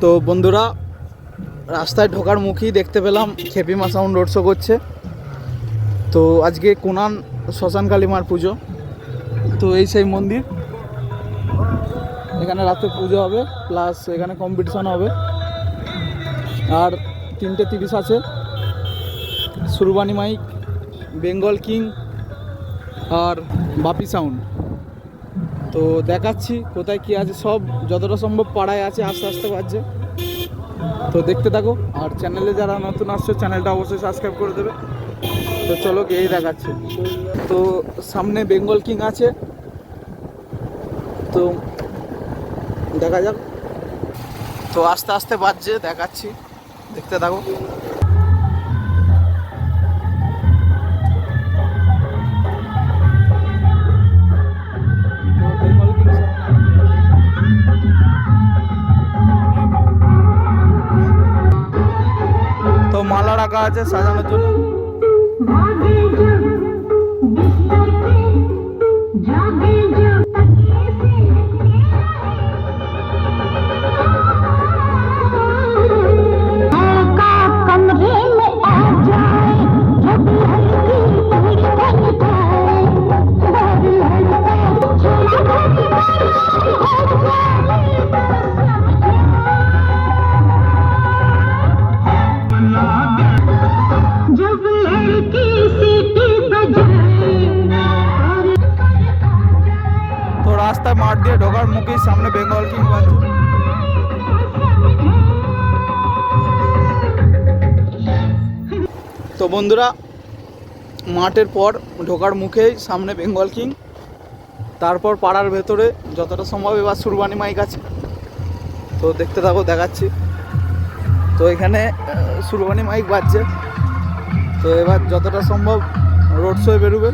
তো বন্ধুরা, রাস্তায় ঢোকার মুখেই দেখতে পেলাম খেপিমা সাউন্ড রোড শো করছে। তো আজকে কোনান শ্মশান কালীমার পুজো। তো এই সেই মন্দির। এখানে রাত্রে পুজো হবে প্লাস এখানে কম্পিটিশান হবে। আর তিনটে তিরিশ আছে। সুরবানি মাইক, বেঙ্গল কিং আর বাপি সাউন্ড তো দেখাচ্ছি কোথায় কি আছে, সব যতটা সম্ভব পাড়ায় আছে, আস্তে আস্তে বাজছে। তো দেখতে থাকো, আর চ্যানেলে যারা নতুন আসছে চ্যানেলটা অবশ্যই সাবস্ক্রাইব করে দেবে। তো চলো গিয়েই দেখাচ্ছি। তো সামনে বেঙ্গল কিং আছে। তো দেখা যাক। তো আস্তে আস্তে বাজছে, দেখাচ্ছি। দেখতে থাকো। রাখা আছে সাজানোর জন্য। রাস্তায় মাঠ দিয়ে ঢোকার মুখেই সামনে বেঙ্গল কিং বাজছে তো বন্ধুরা, মাঠের পর ঢোকার মুখেই সামনে বেঙ্গল কিং। তারপর পাড়ার ভেতরে যতটা সম্ভব এবার সুরবানি মাইক আছে। তো দেখতে থাকো, দেখাচ্ছি। তো এখানে সুরবানি মাইক বাজছে। তো এবার যতটা সম্ভব রোড শোয়ে বেরোবে।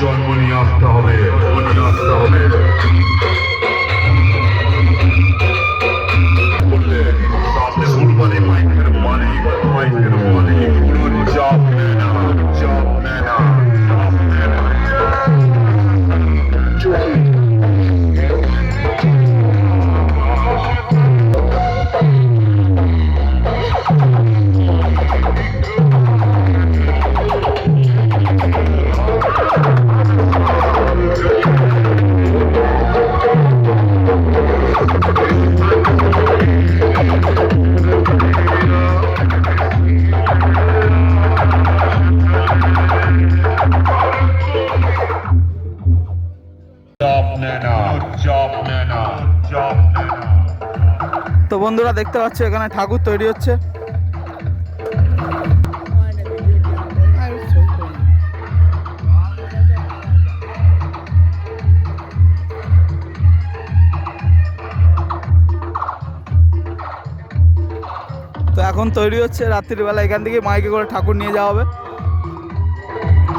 জন্ম নিয়ে আসতে হবে আসতে হবে। বন্ধুরা দেখতে পাচ্ছ, এখানে ঠাকুর তৈরি হচ্ছে। তো এখন তৈরি হচ্ছে রাত্রিবেলা এখান থেকে মাইকে করে ঠাকুর নিয়ে যাওয়া হবে।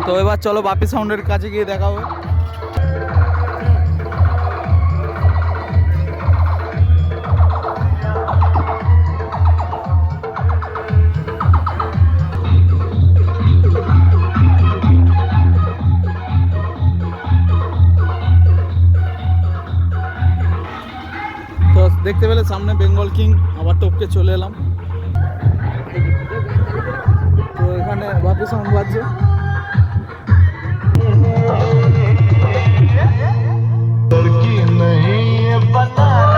তো এবার চলো বাপি সাউন্ডের কাছে গিয়ে দেখা হবে দেখতে পেলে সামনে বেঙ্গল কিং আবার টপকে চলে এলাম তো এখানে বাপি সাউন্ড বাজছে लड़की नहीं बनाना